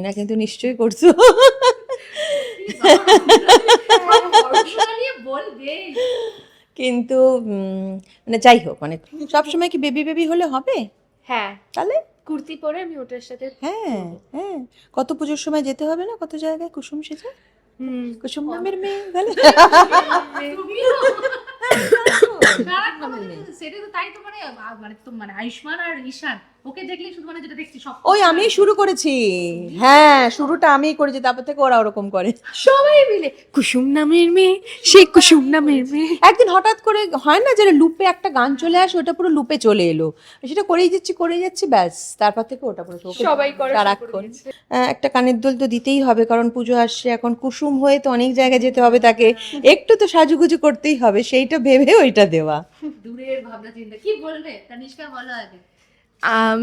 না কিন্তু নিশ্চয়ই করছ। কিন্তু মানে যাই হোক মানে সবসময় কি বেবি বেবি হলে হবে? হ্যাঁ। তাহলে? কুর্তি পরে আমি ওটার সাথে হ্যাঁ হ্যাঁ। কত পুজোর সময় যেতে হবে না? কত জায়গায় কুসুম সেজে? কুসুম নামের মেয়ে সেটা তো তাই তো মানে মানে মানে আয়ুষ্মান আর ঈশান। ওকে দেখলেই শুধু মানে যেটা দেখছি সব ওই আমি শুরু করেছি। হ্যাঁ শুরুটা আমিই করেছি তারপর থেকে ওরা ওরকম করে। সবাই মিলে। কুসুম নামের মেয়ে সে কুসুম নামের মেয়ে। একদিন হঠাৎ করে হয় না যে লুপে একটা গান চলে আসে ওটা পুরো লুপে চলে এলো। সেটা করেই যাচ্ছি করেই যাচ্ছি ব্যাস। তারপর থেকে ওটা পুরো সবাই করা সারাক্ষণ। আহ, একটা কানের দুল তো দিতেই হবে কারণ পুজো আসছে এখন কুসুম হয়ে তো অনেক জায়গায় যেতে হবে তাকে। একটু তো সাজুগুজু করতেই হবে সেইটা ভেবে ওইটা দেওয়া। দূরের ভাবনা চিন্তা কি বলবে তানিষ্কা বলো আগে। আম,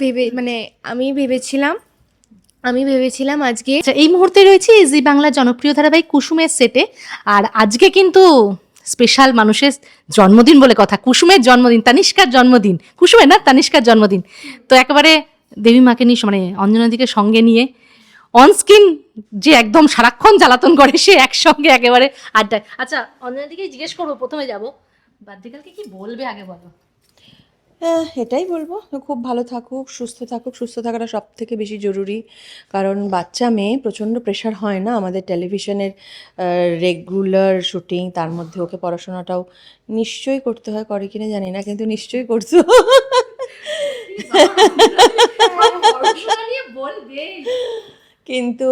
ভেবে মানে আমি ভেবেছিলাম আমি ভেবেছিলাম আজকে আচ্ছা এই মুহূর্তে রয়েছে জি বাংলা জনপ্রিয় ধারাবাহিক কুসুমের সেটে আর আজকে কিন্তু স্পেশাল মানুষের জন্মদিন বলে কথা। কুসুমের জন্মদিন তানিষ্কার জন্মদিন। কুসুমের না তানিষ্কার জন্মদিন। তো একেবারে দেবী মাকে নিয়ে মানে অঞ্জনাদিকে সঙ্গে নিয়ে অনস্ক্রিন যে একদম সারাক্ষণ জ্বালাতন করে সে একসঙ্গে একেবারে আড্ডায়। আচ্ছা অঞ্জনাদিকে জিজ্ঞেস করব প্রথমে যাব। বার্থডেকালকে কি বলবে আগে বলো। এটাই বলব। খুব ভালো থাকুক, সুস্থ থাকুক। সুস্থ থাকাটা সব থেকে বেশি জরুরি। কারণ বাচ্চা, মেয়ে প্রচণ্ড প্রেশার হয় না? আমাদের টেলিভিশনের রেগুলার শুটিং তার মধ্যে ওকে পড়াশোনাটাও নিশ্চয়ই করতে হয়। করে কিনা জানি না, কিন্তু নিশ্চয়ই করছ কিন্তু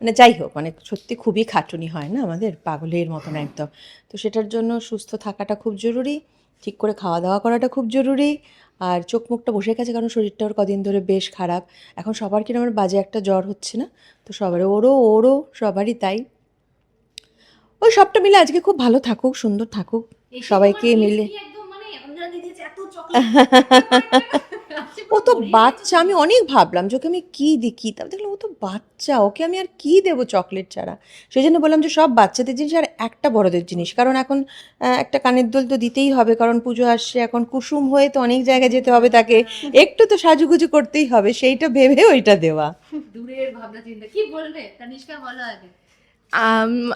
মানে যাই হোক মানে সত্যি খুবই খাটুনি হয় না আমাদের? পাগলের মতন একদম। তো সেটার জন্য সুস্থ থাকাটা খুব জরুরি। ঠিক করে খাওয়া দাওয়া করাটা খুব জরুরি। আর চোখ মুখটা বসে গেছে কারণ শরীরটা ওর কদিন ধরে বেশ খারাপ। এখন সবার কিরম আমার বাজে একটা জ্বর হচ্ছে না? তো সবার ওরও ওরও সবারই তাই। ওই সবটা মিলে আজকে খুব ভালো থাকুক সুন্দর থাকুক। সবাইকে মিলে এত চকলেট ও তো বাচ্চা আমি অনেক ভাবলাম যে ওকে আমি কী দিই কী তারপর দেখলাম ও তো বাচ্চা ওকে আমি আর কী দেবো চকলেট ছাড়া? সেই জন্য বললাম যে সব বাচ্চাদের জিনিস আর একটা বড়দের জিনিস কারণ এখন একটা কানের দোল তো দিতেই হবে কারণ পুজো আসছে এখন কুসুম হয়ে তো অনেক জায়গায় যেতে হবে তাকে একটু তো সাজুগুজু করতেই হবে সেইটা ভেবে ওইটা দেওয়া। দূরের ভাবনা চিন্তা কি বলবে? তানিষ্কা বলো আগে।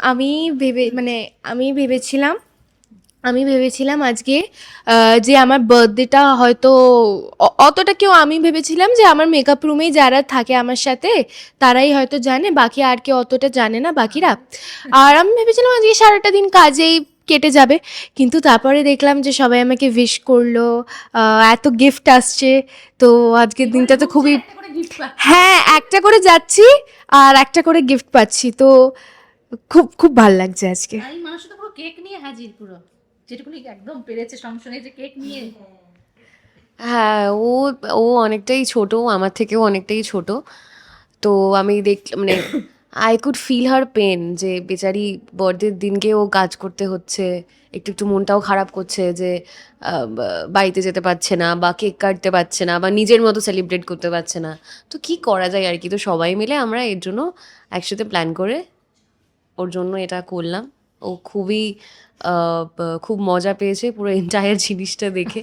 আমি ভেবে মানে আমি ভেবেছিলাম আমি ভেবেছিলাম আজকে যে আমার বার্থডেটা হয়তো অতটা কেউ আমি ভেবেছিলাম যে আমার মেকআপ রুমেই যারা থাকে আমার সাথে তারাই হয়তো জানে বাকি আর কেউ অতটা জানে না বাকিরা। আর আমি ভেবেছিলাম আজকে সারাটা দিন কাজেই কেটে যাবে কিন্তু তারপরে দেখলাম যে সবাই আমাকে উইশ করল এত গিফট আসছে তো আজকের দিনটা তো খুবই হ্যাঁ একটা করে যাচ্ছি আর একটা করে গিফট পাচ্ছি তো খুব খুব ভালো লাগছে আজকে। পুরো কেক নিয়ে হাজির পুরো। যেটুকুনি একদম পেরেছে সংসারে যে কেক নিয়ে। হ্যাঁ ও ও অনেকটাই ছোট, আমার থেকেও অনেকটাই ছোট। তো আমি দেখ মানে I could feel her pain যে বেচারি বার্থডের দিনকে ও কাজ করতে হচ্ছে, একটু একটু মনটাও খারাপ করছে যে বাড়িতে যেতে পারছে না বা কেক কাটতে পারছে না বা নিজের মতো সেলিব্রেট করতে পারছে না। তো কি করা যায় আর কি? তো সবাই মিলে আমরা এর জন্য একসাথে প্ল্যান করে ওর জন্য এটা করলাম। ও খুবই খুব মজা পেয়েছে পুরো এন্টায়ার জিনিসটা দেখে।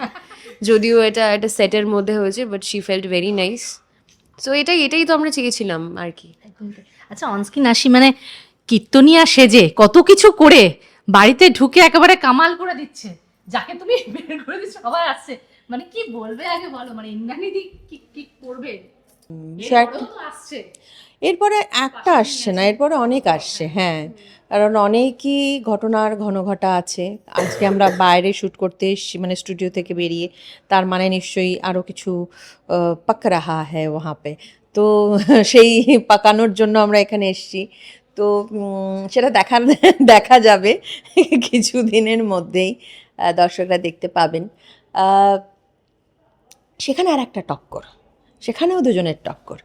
যদিও এটা একটা সেটের মধ্যে হয়েছে but she felt very nice so এটাই এটাই তো আমরা চেয়েছিলাম আর কি। আচ্ছা অনস্ক্রিন আসি মানে কীর্তনিয়া সেজে কত কিছু করে বাড়িতে ঢুকে একেবারে কামাল করে দিচ্ছে যাকে তুমি বের করে দিচ্ছ সবাই আসছে। মানে কি বলবে আগে বলো মানে ইন্দ্রাণী দি কি কি করবে? আসছে। এরপরে একটা আসছে না এরপরে অনেক আসছে হ্যাঁ। কারণ অনেকই ঘটনার ঘন ঘটা আছে। আজকে আমরা বাইরে শ্যুট করতে এসেছি মানে স্টুডিও থেকে বেরিয়ে। তার মানে নিশ্চয়ই আরও কিছু পাক রাহা হ্যাঁ ওহাঁ পে। তো সেই পাকানোর জন্য আমরা এখানে এসেছি। তো সেটা দেখা দেখা যাবে কিছু দিনের মধ্যেই দর্শকরা দেখতে পাবেন। সেখানে আর একটা টক্কর। সেখানেও দুজনের টক্কর।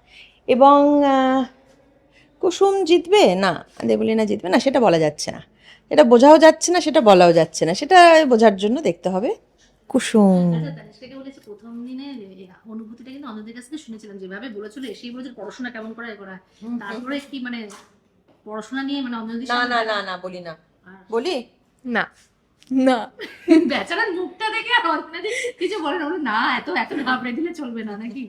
এবং কুসুম জিতবে? না। দেবলিনা জিতবে? না সেটা বলা যাচ্ছে না। এটা বোঝাও যাচ্ছে না সেটা বলাও যাচ্ছে না। সেটা বোঝার জন্য দেখতে হবে। কুসুম। আচ্ছা বলেছে প্রথম দিনে অনুভূতিটা কিন্তু অন্যদের কাছ থেকে শুনেছিলাম। যেভাবে বলেছিল পড়াশোনা কেমন করে এ করা তারপরে কি মানে পড়াশোনা নিয়ে মানে অন্যদের না না না না বলি না। বলি? না। না। বেচারার মুখটা দেখে কিছু বলে না। বলে, না এত এত ঘাবড়ে দিলে চলবে না নাকি?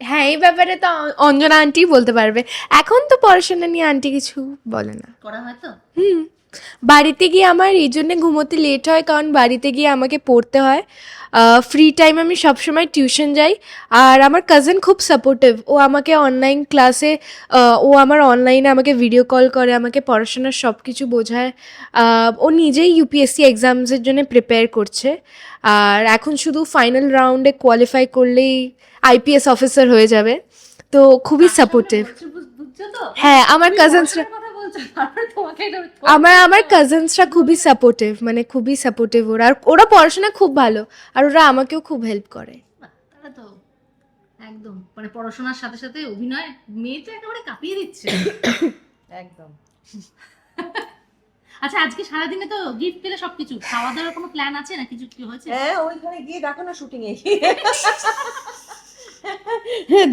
হ্যাঁ এই ব্যাপারে তো অঞ্জনা আন্টি বলতে পারবে। এখন তো পড়াশোনা নিয়ে আন্টি কিছু বলে না। করা হয় তো? হুম। বাড়িতে গিয়ে আমার এই জন্যে ঘুমোতে লেট হয় কারণ বাড়িতে গিয়ে আমাকে পড়তে হয়। ফ্রি টাইম আমি সবসময় টিউশন যাই। আর আমার কাজিন খুব সাপোর্টিভ ও আমাকে অনলাইন ক্লাসে ও আমার অনলাইনে আমাকে ভিডিও কল করে আমাকে পড়াশোনার সব কিছু বোঝায় ও নিজেই ইউপিএসসি এক্সামসের জন্য প্রিপেয়ার করছে। আর এখন শুধু ফাইনাল রাউন্ডে কোয়ালিফাই করলেই আইপিএস অফিসার হয়ে যাবে। তো খুবই সাপোর্টিভ হ্যাঁ আমার কাজিনসরা আমার আমার কাজিনসরা খুবই সাপোর্টিভ মানে খুবই সাপোর্টিভ ওরা। আর ওরা পড়াশোনা খুব ভালো আর ওরা আমাকেও খুব হেল্প করে। তাহলে তো একদম মানে পড়াশোনার সাথে সাথে অভিনয় মেয়ে তো একেবারে কাঁপিয়ে দিচ্ছে। একদম। আচ্ছা আজকে সারাদিনে তো গিফট পেলে সবকিছু। খাওয়া দাওয়ার কোনো প্ল্যান আছে না কিছু কি হয়েছে? হ্যাঁ ওইখানে গিয়ে দেখো না শুটিং এ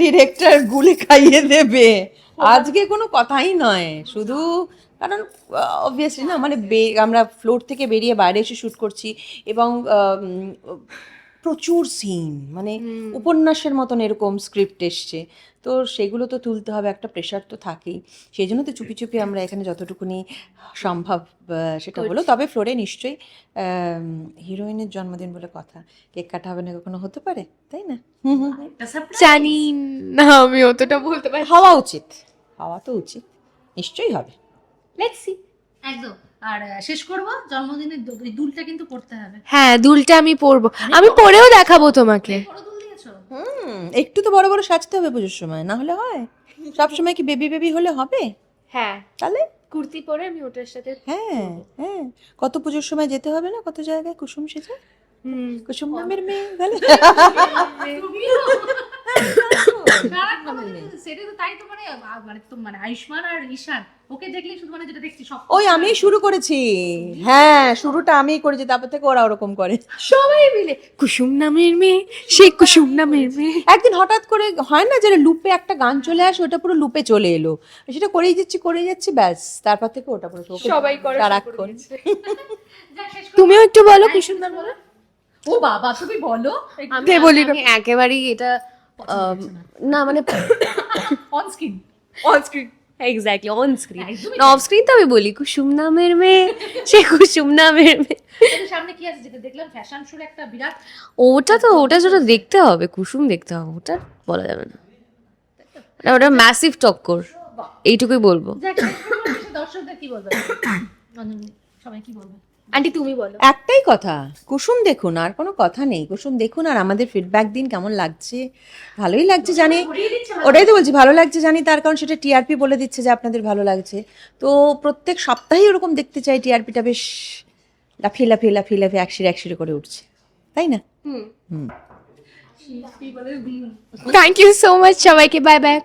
ডিরেক্টর গুলি খাইয়ে দেবে। আজকে কোনো কথাই নয় শুধু কারণ অবভিয়াসলি না মানে আমরা ফ্লোর থেকে বেরিয়ে বাইরে এসে শুট করছি এবং প্রচুর সিন মানে উপন্যাসের মতন এরকম স্ক্রিপ্ট এসছে। তো সেগুলো তো তুলতে হবে একটা প্রেশার তো থাকেই। সেই জন্য তো চুপি চুপি আমরা এখানে যতটুকুনি সম্ভব সেটা হলো। তবে ফ্লোরে নিশ্চয়ই হিরোইনের জন্মদিন বলে কথা। কেক কাটা হবে না কখনো হতে পারে তাই না। জানি না আমি অতটা বলতে পারি হওয়া উচিত। হওয়া তো উচিত। নিশ্চয়ই হবে। লেটস সি একদম। আর শেষ করব? জন্মদিনের দুলটা কিন্তু করতে হবে। হ্যাঁ দুলটা আমি পরবো। আমি পরেও দেখাবো তোমাকে। বড় দুল দিয়েছ? হুম একটু তো বড় বড় সাজতে হবে পুজোর সময় না হলে হয়? সব সময় কি বেবি বেবি হলে হবে? হ্যাঁ। তাহলে? কুর্তি পরে আমি ওটার সাথে হ্যাঁ হ্যাঁ। কত পুজোর সময় যেতে হবে না? কত জায়গায় কুসুম সেজে? হুম। কুসুম নামের মেয়ে মানে সেটা তো তাই তো মানে মানে তো মানে আয়ুষ্মান আর ঈশান ওকে দেখলে শুধু মানে যেটা দেখছি সব ওই আমি শুরু করেছি। হ্যাঁ শুরুটা আমিই করেছি তারপর থেকে ওরা ওরকম করে। সবাই মিলে কুসুম নামের মেয়ে সে কুসুম নামের মেয়ে। একদিন হঠাৎ করে হয় না যে লুপে একটা গান চলে আসে ওটা পুরো লুপে চলে এলো। সেটা করেই যাচ্ছি করেই যাচ্ছি ব্যাস তারপর থেকে ওটা পুরো সবাই করে সারাক্ষণ। তুমিও একটু বলো কুসুম নাম বলো। ও বাবা তুমি বলো। আমি একেবারেই এটা না? মানে on screen on screen exactly on screen একদমই অফ স্ক্রিন তো আমি বলি কুসুম নামের মেয়ে সে কুসুম নামের মেয়ে। সামনে কি আছে? যেটা দেখলাম ফ্যাশন শোর একটা বিরাট ওটা তো ওটা যেটা দেখতে হবে কুসুম দেখতে হবে ওটা বলা যাবে না। ওটা- ওটা ম্যাসিভ টক্কর এইটুকুই বলব। দর্শকদের কি বলবে? সবাই কি বলবে? আন্টি তুমি বলো। একটাই কথা কুসুম দেখুন আর কোনো কথা নেই। কুসুম দেখুন আর আমাদের ফিডব্যাক দিন কেমন লাগছে? ভালোই লাগছে জানি। ওটাই তো বলছি ভালো লাগছে জানি তার কারণ সেটা টিআরপি বলে দিচ্ছে যে আপনাদের ভালো লাগছে। তো প্রত্যেক সপ্তাহেই ওরকম দেখতে চাই টিআরপিটা বেশ লাফিয়ে লাফিয়ে লাফিয়ে লাফিয়ে একশিরে একশিরে করে উঠছে। তাই না? হুম। থ্যাংক ইউ সো মাচ সবাইকে বাই বাই